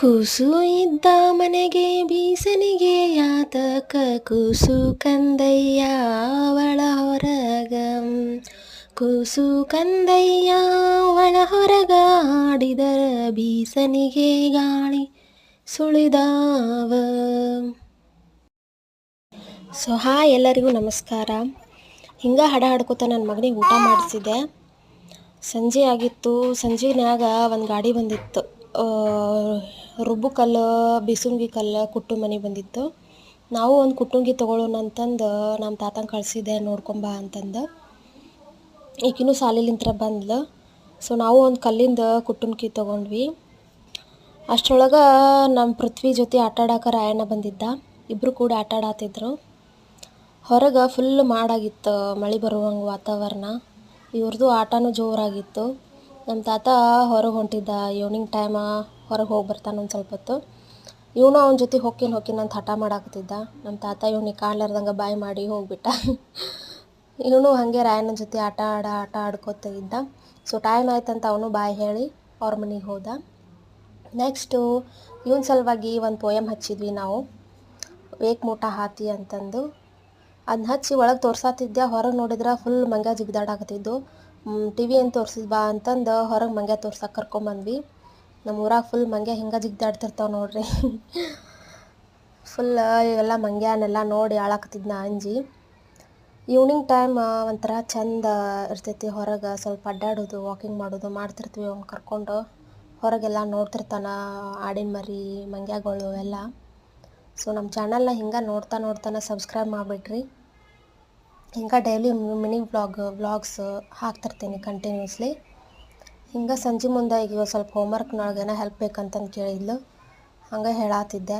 ಕೂಸು ಇದ್ದ ಮನೆಗೆ ಬೀಸನಿಗೆ ಯಾತಕ ಕೂಸು ಕಂದಯ್ಯ ಒಳ ಹೊರಗ. ಕೂಸು ಕಂದಯ್ಯ ಒಳ ಹೊರಗ ಆಡಿದರ ಬೀಸನಿಗೆ ಗಾಳಿ ಸುಳಿದಾವ. ಸೊ ಹಾಯ್ ಎಲ್ಲರಿಗೂ ನಮಸ್ಕಾರ. ಹಿಂಗೆ ಹಡ ಹಾಡ್ಕೊತ ನನ್ನ ಮಗನಿಗೆ ಊಟ ಮಾಡಿಸಿದೆ ಸಂಜೆ ಆಗಿತ್ತು. ಸಂಜೆನಾಗ ಒಂದು ಗಾಡಿ ಬಂದಿತ್ತು. ರುಬ್ಬು ಕಲ್ಲು ಬಿಸುಂಗಿ ಕಲ್ಲು ಕುಟ್ಟು ಮನೆ ಬಂದಿತ್ತು. ನಾವು ಒಂದು ಕುಟ್ಟುಂಗಿ ತೊಗೊಳ್ಳೋಣ ಅಂತಂದು ನಮ್ಮ ತಾತನ ಕಳಿಸಿದೆ ನೋಡ್ಕೊಂಬ ಅಂತಂದು. ಈಕಿನೂ ಸಾಲಿಲಿಂತ್ರ ಬಂದ್ಲು. ಸೊ ನಾವು ಒಂದು ಕಲ್ಲಿಂದ ಕುಟ್ಟುಂಗಿ ತೊಗೊಂಡ್ವಿ. ಅಷ್ಟರೊಳಗೆ ನಮ್ಮ ಪೃಥ್ವಿ ಜೊತೆ ಆಟ ಆಡೋಕೆ ರಾಯಣ್ಣ ಬಂದಿದ್ದ. ಇಬ್ಬರು ಕೂಡ ಆಟ ಆಡತ್ತಿದ್ರು ಹೊರಗೆ ಫುಲ್ ಮಾಡಾಗಿತ್ತು ಮಳೆ ಬರುವಂಗೆ ವಾತಾವರಣ. ಇವ್ರದ್ದು ಆಟನೂ ಜೋರಾಗಿತ್ತು. ನಮ್ಮ ತಾತ ಹೊರಗೆ ಹೊಂಟಿದ್ದ ಈವ್ನಿಂಗ್ ಟೈಮ ಹೊರಗೆ ಹೋಗಿ ಬರ್ತಾನೆ ಒಂದು ಸ್ವಲ್ಪ ಹೊತ್ತು. ಇವನು ಅವನ ಜೊತೆ ಹೊಕ್ಕಿನ ಹೊಕ್ಕಿನ ಅಂತ ಹಠ ಮಾಡಾಕತ್ತಿದ್ದ. ನಮ್ಮ ತಾತ ಇವನಿಗೆ ಕಾಣ್ಲಾರ್ದಂಗೆ ಬಾಯ್ ಮಾಡಿ ಹೋಗಿಬಿಟ್ಟ. ಇವನು ಹಾಗೆ ರಾಯನ ಜೊತೆ ಆಟ ಆಡ, ಆಟ ಆಡ್ಕೋತ ಇದ್ದ. ಸೊ ಟೈಮ್ ಆಯ್ತಂತ ಅವನು ಬಾಯ್ ಹೇಳಿ ಅವ್ರ ಮನೆಗೆ ಹೋದ. ನೆಕ್ಸ್ಟು ಇವನ ಸಲುವಾಗಿ ಒಂದು ಪೋಯಮ್ ಹಚ್ಚಿದ್ವಿ ನಾವು. ವೇಕ್ ಮೂಟ ಹಾತಿ ಅಂತಂದು. ಅದನ್ನ ಹಚ್ಚಿ ಒಳಗೆ ತೋರ್ಸಾತಿದ್ದೆ ಹೊರಗೆ ನೋಡಿದ್ರೆ ಫುಲ್ ಮಂಗ್ಯ ಜಿಗ್ದಾಡಾಕತ್ತಿದ್ದು ಟಿ ವಿ ಏನು ತೋರ್ಸಿದ್ ಬಾ ಅಂತಂದು ಹೊರಗೆ ಮಂಗ್ಯ ತೋರ್ಸಕ್ಕೆ ಕರ್ಕೊಂಬಂದ್ವಿ. ನಮ್ಮ ಊರಾಗ ಫುಲ್ ಮಂಗ್ಯ ಹಿಂಗೆ ಜಿಗ್ದಾಡ್ತಿರ್ತಾವೆ ನೋಡ್ರಿ. ಫುಲ್ ಇವೆಲ್ಲ ಮಂಗ್ಯಾನೆಲ್ಲ ನೋಡಿ ಆಳಾಕತ್ತಿದ್ನ ಅಂಜಿ. ಈವ್ನಿಂಗ್ ಟೈಮ್ ಒಂಥರ ಚಂದ ಇರ್ತೈತಿ. ಹೊರಗೆ ಸ್ವಲ್ಪ ಅಡ್ಡಾಡೋದು ವಾಕಿಂಗ್ ಮಾಡೋದು ಮಾಡ್ತಿರ್ತೀವಿ. ಅವ್ನು ಕರ್ಕೊಂಡು ಹೊರಗೆಲ್ಲ ನೋಡ್ತಿರ್ತಾನ, ಆಡಿನ ಮರಿ, ಮಂಗ್ಯಗಳು ಎಲ್ಲ. ಸೊ ನಮ್ಮ ಚಾನಲ್ನ ಹಿಂಗೆ ನೋಡ್ತಾ ನೋಡ್ತಾನೆ ಸಬ್ಸ್ಕ್ರೈಬ್ ಮಾಡಿಬಿಡ್ರಿ ಹಿಂಗೆ ಡೈಲಿ ಮಿನಿ ವ್ಲಾಗ್ ವ್ಲಾಗ್ಸ್ ಹಾಕ್ತಿರ್ತೀನಿ ಕಂಟಿನ್ಯೂಸ್ಲಿ ಹಿಂಗೆ ಸಂಜೆ ಮುಂದೆ ಈಗ ಸ್ವಲ್ಪ ಹೋಮ್ವರ್ಕ್ನೊಳಗೇನೋ ಹೆಲ್ಪ್ ಬೇಕಂತಂದು ಕೇಳಿದ್ಲು. ಹಂಗೆ ಹೇಳಾತಿದ್ದೆ.